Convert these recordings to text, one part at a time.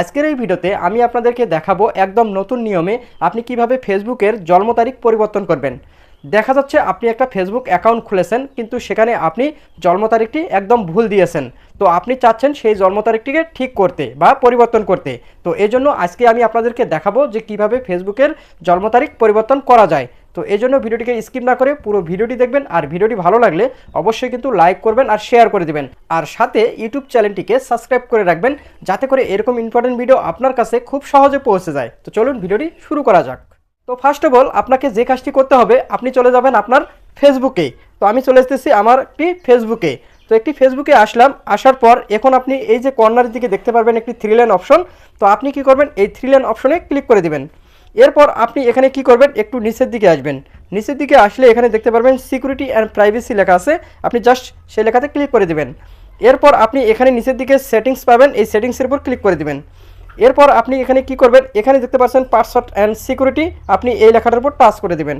আজকের এই ভিডিওতে আমি আপনাদেরকে দেখাবো একদম নতুন নিয়মে আপনি কীভাবে ফেসবুকের জন্ম তারিখ পরিবর্তন করবেন। দেখা যাচ্ছে আপনি একটা ফেসবুক অ্যাকাউন্ট খুলেছেন, কিন্তু সেখানে আপনি জন্ম তারিখটি একদম ভুল দিয়েছেন। তো আপনি চাচ্ছেন সেই জন্ম তারিখটিকে ঠিক করতে বা পরিবর্তন করতে। তো এই জন্য আজকে আমি আপনাদেরকে দেখাবো যে কীভাবে ফেসবুকের জন্ম তারিখ পরিবর্তন করা যায়। তো এই জন্য ভিডিওটিকে স্কিপ না করে পুরো ভিডিওটি দেখবেন, আর ভিডিওটি ভালো লাগলে অবশ্যই কিন্তু লাইক করবেন আর শেয়ার করে দেবেন। আর সাথে ইউটিউব চ্যানেলটিকে সাবস্ক্রাইব করে রাখবেন, যাতে করে এরকম ইম্পর্টেন্ট ভিডিও আপনার কাছে খুব সহজে পৌঁছে যায়। তো চলুন ভিডিওটি শুরু করা যাক। তো ফার্স্ট অফ অল আপনাকে যে কাজটি করতে হবে, আপনি চলে যাবেন আপনার ফেসবুকে তো আমি চলে এসেছি আমার একটি ফেসবুকে তো একটি ফেসবুকে আসলাম, আসার পর এখন আপনি এই যে কর্নারের দিকে দেখতে পারবেন একটি থ্রি অপশন তো আপনি কি করবেন, এই থ্রি অপশনে ক্লিক করে দিবেন। এরপর আপনি এখানে কি করবেন? একটু নিচের দিকে আসবেন। নিচের দিকে আসলে এখানে দেখতে পারবেন সিকিউরিটি অ্যান্ড প্রাইভেসি লেখা আছে। আপনি জাস্ট সেই লেখাতে ক্লিক করে দেবেন। এরপর আপনি এখানে নিচের দিকে সেটিংস পাবেন। এই সেটিংসের উপর ক্লিক করে দেবেন। এরপর আপনি এখানে কি করবেন? এখানে দেখতে পাচ্ছেন পাসওয়ার্ড অ্যান্ড সিকিউরিটি আপনি এই লেখাটার উপর টাচ করে দেবেন।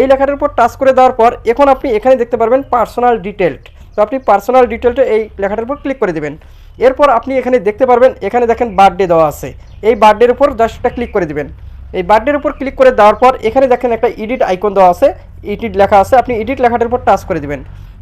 এই লেখাটার উপর টাচ করে দেওয়ার পর এখন আপনি এখানে দেখতে পারবেন পার্সোনাল ডিটেলড তো আপনি পার্সোনাল ডিটেলটা এই লেখাটার উপর ক্লিক করে দেবেন। এরপর আপনি এখানে দেখতে পারবেন, এখানে দেখেন বার্থডে দেওয়া আছে। এই বার্থডের উপর জাস্ট ক্লিক করে দিবেন। এই বার্থডের উপর ক্লিক করে দেওয়ার পর এখানে দেখেন একটা এডিট আইকন দেওয়া আছে এডিট লেখা আছে, আপনি এডিট লেখাটার উপর টাচ করে দিবেন।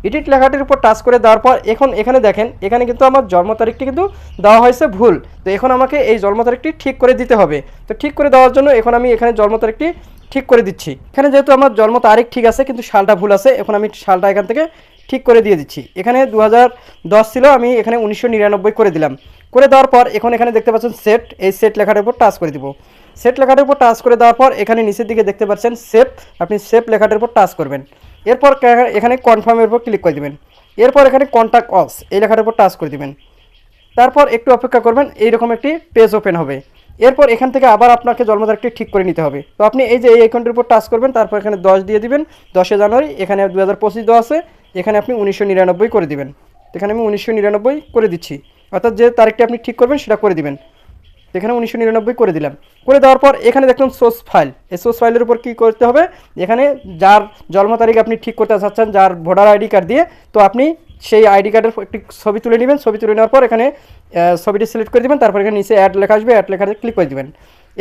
এডিট লেখাটির উপর টাচ করে দেওয়ার পর এখন এখানে দেখেন, এখানে কিন্তু আমার জন্ম তারিখটি কিন্তু দেওয়া হয়েছে ভুল। তো এখন আমাকে এই জন্ম তারিখটি ঠিক করে দিতে হবে। তো ঠিক করে দেওয়ার জন্য এখন আমি এখানে জন্ম তারিখটি ঠিক করে দিচ্ছি। এখানে যেহেতু আমার জন্ম তারিখ ঠিক আছে, কিন্তু সালটা ভুল আছে, এখন আমি সালটা এখান থেকে ঠিক করে দিয়ে দিচ্ছি। এখানে দু হাজার দশ ছিল, আমি এখানে উনিশশো নিরানব্বই করে দিলাম। করে দেওয়ার পর এখন এখানে দেখতে পাচ্ছেন সেট এই সেট লেখাটার উপর টাচ করে দিব। সেট লেখাটার উপর টাচ করে দেওয়ার পর এখানে নিচের দিকে দেখতে পাচ্ছেন সেভ আপনি সেভ লেখাটার উপর টাচ করবেন। এরপর এখানে কনফার্মের উপর ক্লিক করে দিবেন। এরপর এখানে কন্ট্যাক্ট অস এই লেখাটার উপর টাচ করে দিবেন। তারপর একটু অপেক্ষা করবেন, এইরকম একটি পেজ ওপেন হবে। এরপর এখান থেকে আবার আপনাকে জন্ম তারিখটি ঠিক করে নিতে হবে। তো আপনি এই যে এই অ্যাকাউন্টের উপর টাচ করবেন, তারপর এখানে দশ দিয়ে দিবেন। দশে জানুয়ারি, এখানে দু হাজার পঁচিশ দেওয়া আছে। এখানে আপনি উনিশশো নিরানব্বই করে দিবেন। এখানে আমি উনিশশো নিরানব্বই করে দিচ্ছি। অর্থাৎ যে তারিখটি আপনি ঠিক করবেন, সেটা করে দিবেন। এখানে উনিশশো নিরানব্বই করে দিলাম। করে দেওয়ার পর এখানে দেখুন সোর্স ফাইল এই সোর্স ফাইলের উপর কী করতে হবে? এখানে যার জন্ম তারিখ আপনি ঠিক করতে চাচ্ছেন, যার ভোটার আইডি কার্ড দিয়ে, তো আপনি সেই আইডি কার্ডের একটি ছবি তুলে নেবেন। ছবি তুলে নেওয়ার পর এখানে ছবিটি সিলেক্ট করে দেবেন। তারপর এখানে নিচে অ্যাড লেখা আসবে। অ্যাড লেখাতে ক্লিক করে দেবেন।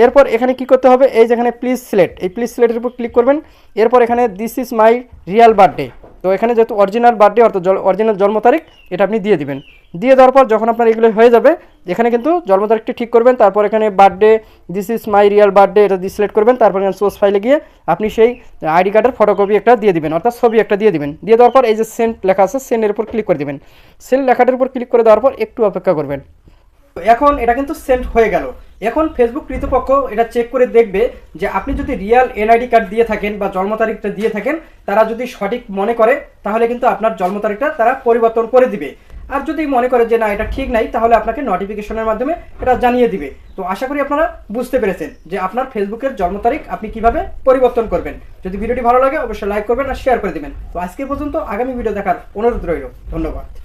এরপর এখানে কি করতে হবে? এই যেখানে প্লিজ সিলেক্ট এই প্লিজ সিলেক্টের উপর ক্লিক করবেন। এরপর এখানে this is my real birthday তো এখানে যেহেতু অরিজিনাল বার্থডে অর্থাৎ অরিজিনাল জন্ম তারিখ, এটা আপনি দিয়ে দিবেন। দিয়ে দেওয়ার পর যখন আপনার এগুলো হয়ে যাবে, এখানে কিন্তু জন্ম তারিখটি ঠিক করবেন, তারপর এখানে birthday this is my real birthday এটা দিয়ে সিলেক্ট করবেন, তারপর এখানে সোর্স ফাইলে গিয়ে আপনি সেই আইডি কার্ডের ফটোকপি একটা দিয়ে দিবেন, অর্থাৎ ছবি একটা দিয়ে দিবেন। দিয়ে দেওয়ার পর এই যে সেন্ট লেখা আছে সেন্টের উপর ক্লিক করে দিবেন। সেন্ট লেখাটার উপর ক্লিক করে দেওয়ার পর একটু অপেক্ষা করবেন। এখন এটা কিন্তু সেন্ট হয়ে গেল। এখন ফেসবুক কৃতপক্ষ এটা চেক করে দেখবে যে আপনি যদি রিয়াল এনআইডি কার্ড দিয়ে থাকেন বা জন্ম তারিখটা দিয়ে থাকেন, তারা যদি সঠিক মনে করে, তাহলে কিন্তু আপনার জন্ম তারিখটা তারা পরিবর্তন করে দিবে। আর যদি মনে করে যে না, এটা ঠিক নাই, তাহলে আপনাকে নোটিফিকেশনের মাধ্যমে এটা জানিয়ে দিবে। তো আশা করি আপনারা বুঝতে পেরেছেন যে আপনার ফেসবুকের জন্ম তারিখ আপনি কীভাবে পরিবর্তন করবেন। যদি ভিডিওটি ভালো লাগে, অবশ্যই লাইক করবেন আর শেয়ার করে দিবেন। তো আজকে পর্যন্ত আগামী ভিডিও দেখার অনুরোধ রইল। ধন্যবাদ।